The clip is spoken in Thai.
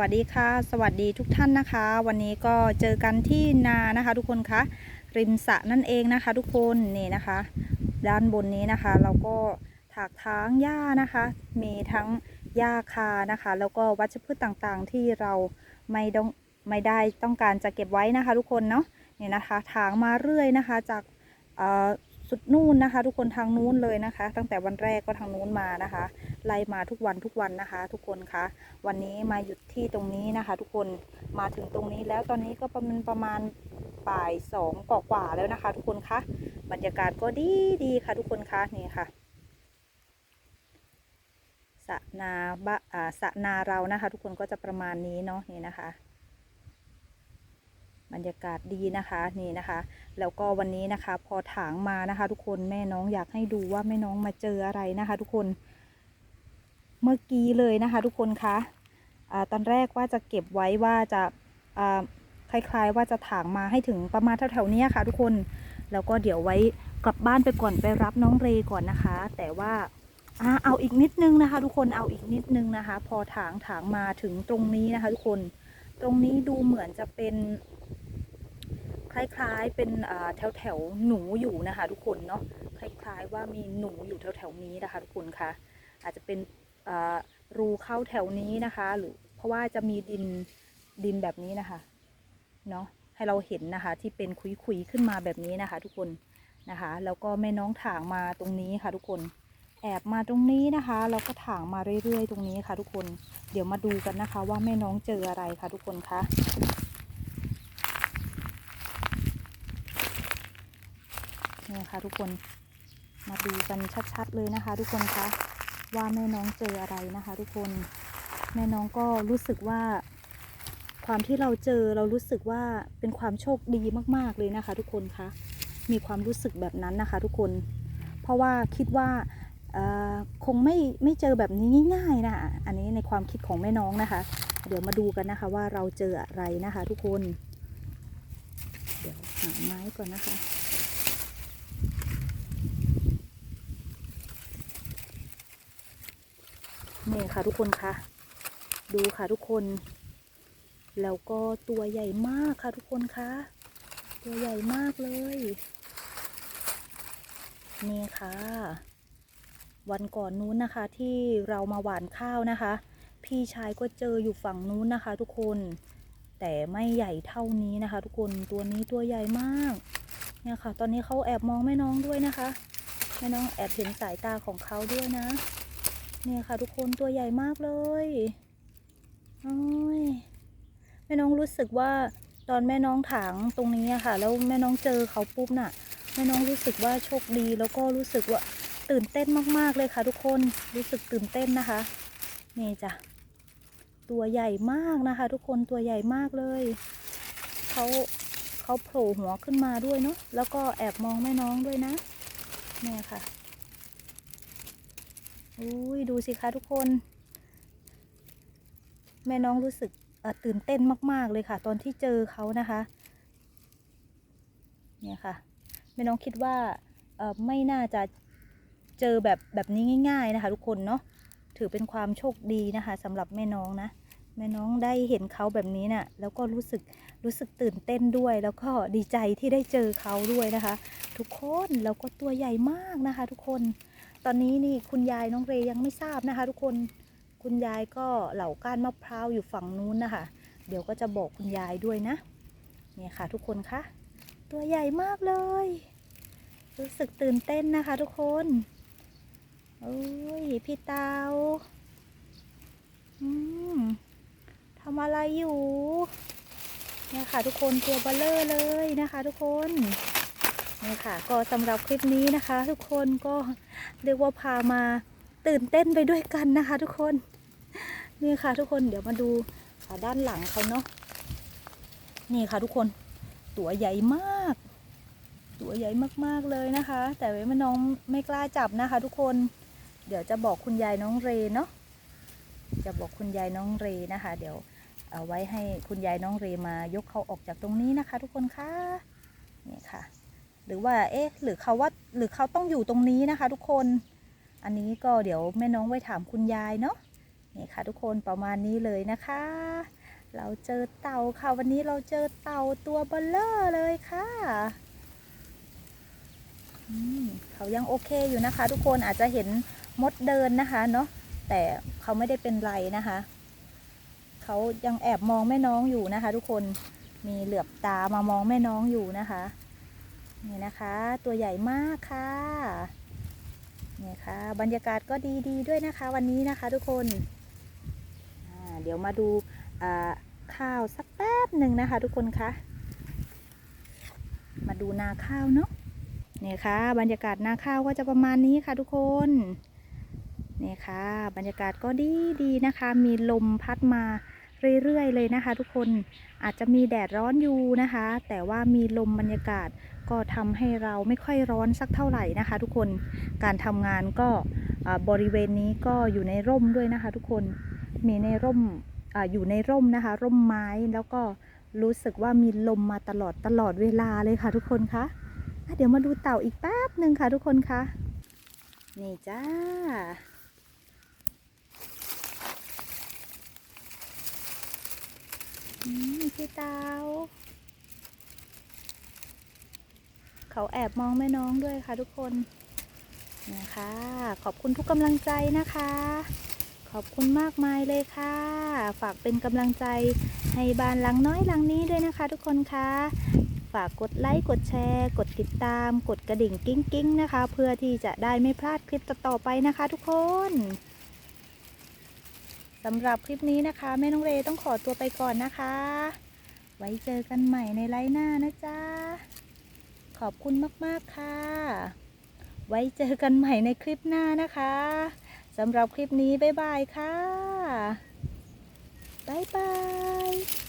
วัสดีค่ะ สวัสดีทุกท่านนะคะ วันนี้ก็เจอกันที่นานะคะ ทุกคนคะริมสระนั่นเองนะคะ ทุกคนนี่นะคะ ด้านบนนี้นะคะ เราก็ถากทางหญ้านะคะ มีทั้งหญ้าคานะคะ แล้วก็วัชพืชต่างๆ ที่เราไม่ต้องไม่ได้ต้องการจะเก็บไว้นะคะ ทุกคนเนาะนี่นะคะ ถางมาเรื่อยนะคะ จากเอ่อ สุดนู่นนะคะ ทุกคนทางนู้นเลยนะคะ ตั้งแต่วันแรกก็ทางนู้นมานะคะ ไล่มาทุกวันทุกวันนะคะ ทุกคนคะวันนี้มาหยุดที่ตรงนี้นะคะ ทุกคนมาถึงตรงนี้แล้วตอนนี้ก็ประมาณประมาณบ่ายสองกว่าๆแล้วนะคะ ทุกคนคะบรรยากาศก็ดีดีค่ะ ทุกคนคะนี่ค่ะสะนาบะอ่าสะนาเรานะคะ ทุกคนก็จะประมาณนี้เนาะนี่นะคะ บรรยากาศดีนะคะนี่นะคะ แล้วก็วันนี้นะคะ พอถางมานะคะ ทุกคนแม่น้องอยากให้ดูว่าแม่น้องมาเจออะไรนะคะ ทุกคน เมื่อกี้เลยนะคะ ทุกคนคะอ่าตอนแรกว่าจะเก็บไว้ว่าจะคล้ายๆ ว่าจะถางมาให้ถึงประมาณแถวๆนี้ค่ะ ทุกคนแล้วก็เดี๋ยวไว้กลับบ้านไปก่อนไปรับน้องเรก่อนนะคะ แต่ว่าอ่าเอาอีกนิดนึงนะคะ ทุกคนเอาอีกนิดนึงนะคะ พอถางถางมาถึงตรงนี้นะคะ ทุกคนตรงนี้ดูเหมือนจะเป็น คล้ายๆเป็นแถวแถวๆหนูอยู่นะคะ ทุกคนเนาะคล้ายๆว่ามีหนูอยู่แถวๆนี้นะคะ ทุกคนคะอาจจะเป็นรูเข้าแถวนี้นะคะ หรือเพราะว่าจะมีดินดินแบบนี้นะคะเนาะให้เราเห็นนะคะ ที่เป็นคุยๆขึ้นมาแบบนี้นะคะ ทุกคนนะคะ แล้วก็แม่น้องถางมาตรงนี้ค่ะ ทุกคนแอบมาตรงนี้นะคะเราก็ถางมาเรื่อยๆ ตรงนี้ค่ะ ทุกคน เดี๋ยวมาดูกันนะคะ ว่าแม่น้องเจออะไรค่ะ ทุกคนคะ นี่ค่ะทุกคนมาดูกันชัดๆเลยนะคะ ทุกคนคะว่าแม่น้องเจออะไรนะคะ ทุกคนแม่น้องก็รู้สึกว่า ความที่เราเจอเรารู้สึกว่าเป็นความโชคดีมากๆเลยนะคะ ทุกคนคะมีความรู้สึกแบบนั้นนะคะ ทุกคน เพราะว่าคิดว่าคงไม่ไม่เจอแบบนี้ง่ายๆนะอันนี้ในความคิดของแม่น้องนะคะ เดี๋ยวมาดูกันนะคะว่าเราเจออะไรนะคะ ทุกคน เดี๋ยวหาไม้ก่อนนะคะ นี่ค่ะทุกคนคะดูค่ะทุกคน แล้วก็ตัวใหญ่มากค่ะทุกคนคะตัวใหญ่มากเลย นี่ค่ะ วันก่อนนู้นนะคะที่เรามาหว่านข้าวนะคะ พี่ชายก็เจออยู่ฝั่งนู้นนะคะ ทุกคน แต่ไม่ใหญ่เท่านี้นะคะ ทุกคนตัวนี้ตัวใหญ่มากเนี่ยค่ะ ตอนนี้เขาแอบมองแม่น้องด้วยนะคะ แม่น้องแอบเห็นสายตาของเขาด้วยนะ เนี่ยค่ะทุกคนตัวใหญ่มากเลยโอ้ยแม่น้องรู้สึกว่าตอนแม่น้องถางตรงนี้อะค่ะ แล้วแม่น้องเจอเขาปุ๊บน่ะ แม่น้องรู้สึกว่าโชคดีแล้วก็รู้สึกว่าตื่นเต้นมากๆเลยค่ะ ทุกคนรู้สึกตื่นเต้นนะคะ นี่จ้ะตัวใหญ่มากนะคะ ทุกคนตัวใหญ่มากเลยเขาเขาโผล่หัวขึ้นมาด้วยเนาะแล้วก็แอบมองแม่น้องด้วยนะเนี่ยค่ะ อุ้ยดูสิคะทุกคน แม่น้องรู้สึกตื่นเต้นมาก ๆ เลยค่ะ ตอนที่เจอเขานะคะ เนี่ยค่ะ แม่น้องคิดว่าไม่น่าจะเจอแบบแบบนี้ง่าย ๆ นะคะ ทุกคนเนาะถือเป็นความโชคดีนะคะสำหรับแม่น้องนะแม่น้องได้เห็นเขาแบบนี้น่ะ แล้วก็รู้สึกรู้สึกตื่นเต้นด้วย แล้วก็ดีใจที่ได้เจอเขาด้วยนะคะ ทุกคนแล้วก็ตัวใหญ่มากนะคะ ทุกคน ตอนนี้นี่คุณยายน้องเรยังไม่ทราบนะคะ ทุกคนคุณยายก็เหล่าก้านมะพร้าวอยู่ฝั่งนู้นนะคะ เดี๋ยวก็จะบอกคุณยายด้วยนะ เนี่ยค่ะ ทุกคนคะตัวใหญ่มากเลย รู้สึกตื่นเต้นนะคะ ทุกคนโอ้ยพี่เตาอืมทำอะไรอยู่เนี่ยค่ะ ทุกคนตัวเบลเลอร์เลยนะคะ ทุกคน นี่ค่ะ ก็สำหรับคลิปนี้นะคะ ทุกคนก็เรียกว่าพามาตื่นเต้นไปด้วยกันนะคะ ทุกคน นี่ค่ะ ทุกคนเดี๋ยวมาดูด้านหลังเขาเนาะนี่ค่ะ ทุกคนตัวใหญ่มาก ตัวใหญ่มากๆเลยนะคะ แต่ว่าน้องไม่กล้าจับนะคะ ทุกคนเดี๋ยวจะบอกคุณยายน้องเรเนาะจะบอกคุณยายน้องเรนะคะ เดี๋ยวเอาไว้ให้คุณยายน้องเรมายกเขาออกจากตรงนี้นะคะ ทุกคนคะนี่ค่ะ หรือว่าเอ๊ะหรือเขาว่าหรือเขาต้องอยู่ตรงนี้นะคะ ทุกคน อันนี้ก็เดี๋ยวแม่น้องไว้ถามคุณยายเนาะนี่ค่ะ ทุกคนประมาณนี้เลยนะคะ เราเจอเต่าค่ะวันนี้เราเจอเต่าตัวเบลเลอร์เลยค่ะเขายังโอเคอยู่นะคะ ทุกคนอาจจะเห็นมดเดินนะคะเนาะแต่เขาไม่ได้เป็นไรนะคะเขายังแอบมองแม่น้องอยู่นะคะ ทุกคนมีเหลือบตามามองแม่น้องอยู่นะคะ นี่นะคะ ตัวใหญ่มากค่ะนี่ค่ะบรรยากาศก็ดีๆด้วยนะคะวันนี้นะคะทุกคนเดี๋ยวมาดูข้าวสักแป๊บหนึ่งนะคะ ทุกคนคะมาดูนาข้าวเนาะนี่ค่ะ บรรยากาศนาข้าวก็จะประมาณนี้ค่ะทุกคนนี่ค่ะ บรรยากาศก็ดีดีนะคะ มีลมพัดมา เรื่อยๆเลยนะคะ ทุกคนอาจจะมีแดดร้อนอยู่นะคะ แต่ว่ามีลมบรรยากาศก็ทำให้เราไม่ค่อยร้อนสักเท่าไหร่นะคะ ทุกคนการทำงานก็บริเวณนี้ก็อยู่ในร่มด้วยนะคะ ทุกคนมีในร่มออยู่ในร่มนะคะ ร่มไม้แล้วก็รู้สึกว่ามีลมมาตลอดตลอดเวลาเลยค่ะ ทุกคนคะอะเดี๋ยวมาดูเต่าอีกแป๊บหนึ่งค่ะ ทุกคนคะนี่จ้า อืม พี่เตาเขาแอบมองแม่น้องด้วยค่ะทุกคนนะคะ ขอบคุณทุกกำลังใจนะคะ ขอบคุณมากมายเลยค่ะ ฝากเป็นกำลังใจให้บ้านหลังน้อยหลังนี้ด้วยนะคะ ทุกคนคะฝากกดไลค์กดแชร์ กดติดตาม กดกระดิ่งกิ้งกิ้งๆนะคะ เพื่อที่จะได้ไม่พลาดคลิปต่อๆไปนะคะ ทุกคน สำหรับคลิปนี้นะคะ แม่น้องเรย์ต้องขอตัวไปก่อนนะคะ ไว้เจอกันใหม่ในไลฟ์หน้านะจ๊ะ ขอบคุณมาก ๆ ค่ะ ไว้เจอกันใหม่ในคลิปหน้านะคะสำหรับคลิปนี้ บ๊ายบายค่ะ บ๊ายบาย